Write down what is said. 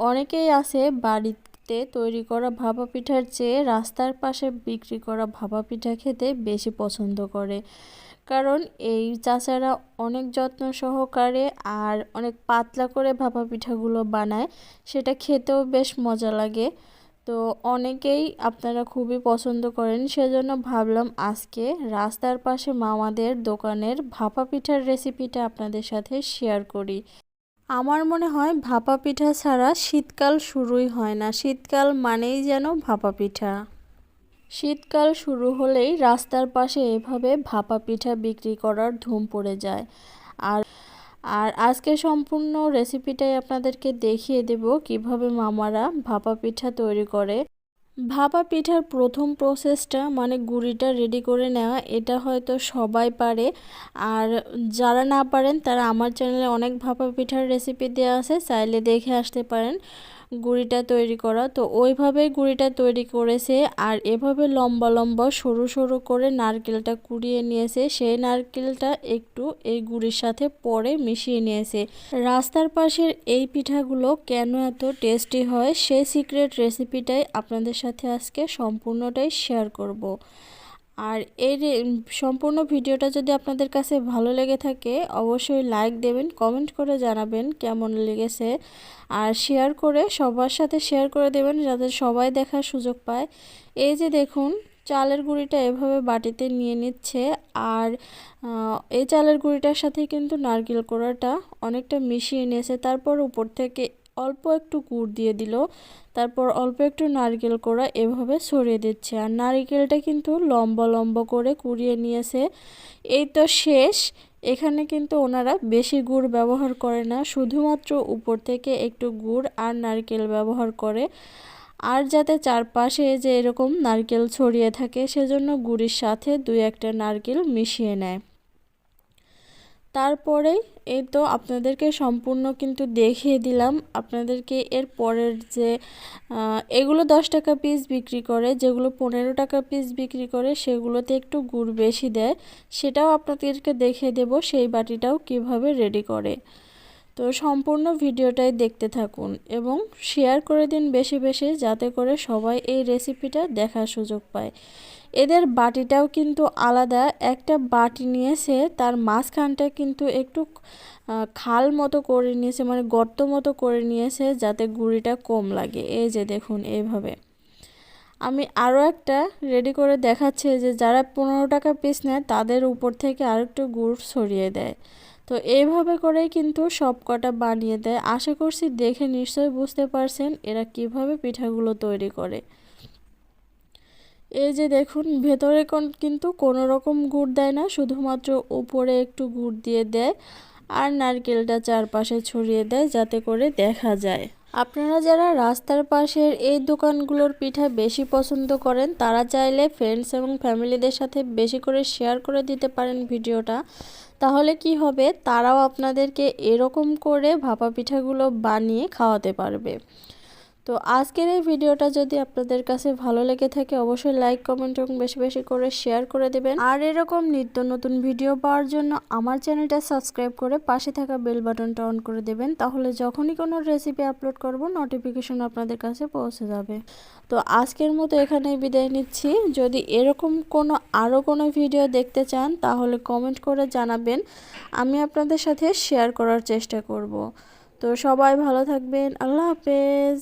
অনেকেই আছে বাড়িতে তৈরি করা ভাপা পিঠার চেয়ে রাস্তার পাশে বিক্রি করা ভাপা পিঠা খেতে বেশি পছন্দ করে। কারণ এই চাচারা অনেক যত্ন সহকারে আর অনেক পাতলা করে ভাপা পিঠাগুলো বানায়, সেটা খেতেও বেশ মজা লাগে। তো অনেকেই আপনারা খুবই পছন্দ করেন, সেজন্য ভাবলাম আজকে রাস্তার পাশে মামাদের দোকানের ভাপা পিঠার রেসিপিটা আপনাদের সাথে শেয়ার করি। আমার মনে হয় ভাপা পিঠা ছাড়া শীতকাল শুরুই হয় না। শীতকাল মানেই যেন ভাপা পিঠা। শীতকাল শুরু হলেই রাস্তার পাশে এভাবে ভাপা পিঠা বিক্রি করার ধুম পড়ে যায়। আর আর আজকে সম্পূর্ণ রেসিপিটাই আপনাদেরকে দেখিয়ে দেব কীভাবে মামারা ভাপা পিঠা তৈরি করে। ভাপা পিঠার প্রথম প্রসেসটা মানে গুড়িটা রেডি করে নেওয়া, এটা হয়তো সবাই পারে। আর যারা না পারেন, তারা আমার চ্যানেলে অনেক ভাপা পিঠার রেসিপি দেওয়া আছে, চাইলে দেখে আসতে পারেন। গুঁড়িটা তৈরি করা। তো ওইভাবে গুড়িটা তৈরি করেছে আর এভাবে লম্বা লম্বা সরু সরু করে নারকেলটা কুড়িয়ে নিয়েছে। সেই নারকেলটা একটু এই গুড়ির সাথে পরে মিশিয়ে নিয়েছে। রাস্তার পাশের এই পিঠাগুলো কেন এত টেস্টি হয় সেই সিক্রেট রেসিপিটাই আপনাদের সাথে আজকে সম্পূর্ণটাই শেয়ার করব। আর এই সম্পূর্ণ ভিডিওটা যদি আপনাদের কাছে ভালো লেগে থাকে, অবশ্যই লাইক দেবেন, কমেন্ট করে জানাবেন কেমন লেগেছে। আর শেয়ার করে, সবার সাথে শেয়ার করে দেবেন যাতে সবাই দেখার সুযোগ পায়। এই যে দেখুন, চালের গুঁড়িটা এভাবে বাটিতে নিয়ে নিচ্ছে। আর এই চালের গুঁড়িটার সাথে কিন্তু নারকেল কোড়াটা অনেকটা মিশিয়ে নিয়েছে। তারপর উপর থেকে অল্প একটু গুড় দিয়ে দিল। তারপর অল্প একটু নারকেল কোড়া এভাবে ছড়িয়ে দিচ্ছে। আর নারকেলটা কিন্তু লম্বা লম্বা করে কুড়িয়ে নিয়েছে। এই তো শেষ। এখানে কিন্তু ওনারা বেশি গুড় ব্যবহার করে না, শুধুমাত্র উপর থেকে একটু গুড় আর নারকেল ব্যবহার করে। আর যাতে চারপাশে যে এরকম নারকেল ছড়িয়ে থাকে, সেজন্য গুড়ির সাথে দুই একটা নারকেল মিশিয়ে নেয়। তারপরেই এই তো আপনাদেরকে সম্পূর্ণ কিন্তু দেখিয়ে দিলাম। আপনাদেরকে এর পরের যে এগুলো দশ টাকা পিস বিক্রি করে, যেগুলো পনেরো টাকা পিস বিক্রি করে, সেগুলোতে একটু গুড় বেশি দেয়, সেটাও আপনাদেরকে দেখিয়ে দেব সেই বাটিটাও কীভাবে রেডি করে। তো সম্পূর্ণ ভিডিওটাই দেখতে থাকুন এবং শেয়ার করে দিন বেশি বেশি যাতে করে সবাই এই রেসিপিটা দেখার সুযোগ পায়। এদের বাটিটাও কিন্তু আলাদা, একটা বাটি নিয়েছে, তার মাঝখানটা কিন্তু একটু খাল মতো করে নিয়েছে মানে গর্ত মতো করে নিয়েছে যাতে গুঁড়িটা কম লাগে। এই যে দেখুন এইভাবে। আমি আরও একটা রেডি করে দেখাচ্ছি যে যারা পনেরো টাকা পিস নেয় তাদের উপর থেকে আরেকটু গুড় ছড়িয়ে দেয়। তো এইভাবে করেই কিন্তু সব কটা বানিয়ে দেয়। আশা করছি দেখে নিশ্চয়ই বুঝতে পারছেন এরা কীভাবে পিঠাগুলো তৈরি করে। এই যে দেখুন, ভেতরে কিন্তু কোনো রকম গুড় দেয় না, শুধুমাত্র উপরে একটু গুড় দিয়ে দেয় আর নারকেলটা চারপাশে ছড়িয়ে দেয় যাতে করে দেখা যায়। আপনারা যারা রাস্তার পাশের এই দোকানগুলোর পিঠা বেশি পছন্দ করেন, তারা চাইলে ফ্রেন্ডস এবং ফ্যামিলিদের সাথে বেশি করে শেয়ার করে দিতে পারেন ভিডিওটা। তাহলে কি হবে? তারাও আপনাদেরকে এরকম করে ভাপা পিঠাগুলো বানিয়ে খাওয়াতে পারবে। তো আজকের এই ভিডিওটা যদি আপনাদের কাছে ভালো লেগে থাকে, অবশ্যই লাইক কমেন্ট এবং বেশি বেশি করে শেয়ার করে দেবেন। আর এরকম নিত্য নতুন ভিডিও পাওয়ার জন্য আমার চ্যানেলটা সাবস্ক্রাইব করে পাশে থাকা বেল বাটনটা অন করে দেবেন। তাহলে যখনই কোনো রেসিপি আপলোড করব নোটিফিকেশন আপনাদের কাছে পৌঁছে যাবে। তো আজকের মতো এখানেই বিদায় নিচ্ছি। যদি এরকম কোনো আরও কোনো ভিডিও দেখতে চান, তাহলে কমেন্ট করে জানাবেন। আমি আপনাদের সাথে শেয়ার করার চেষ্টা করব। তো সবাই ভালো থাকবেন। আল্লাহ হাফেজ।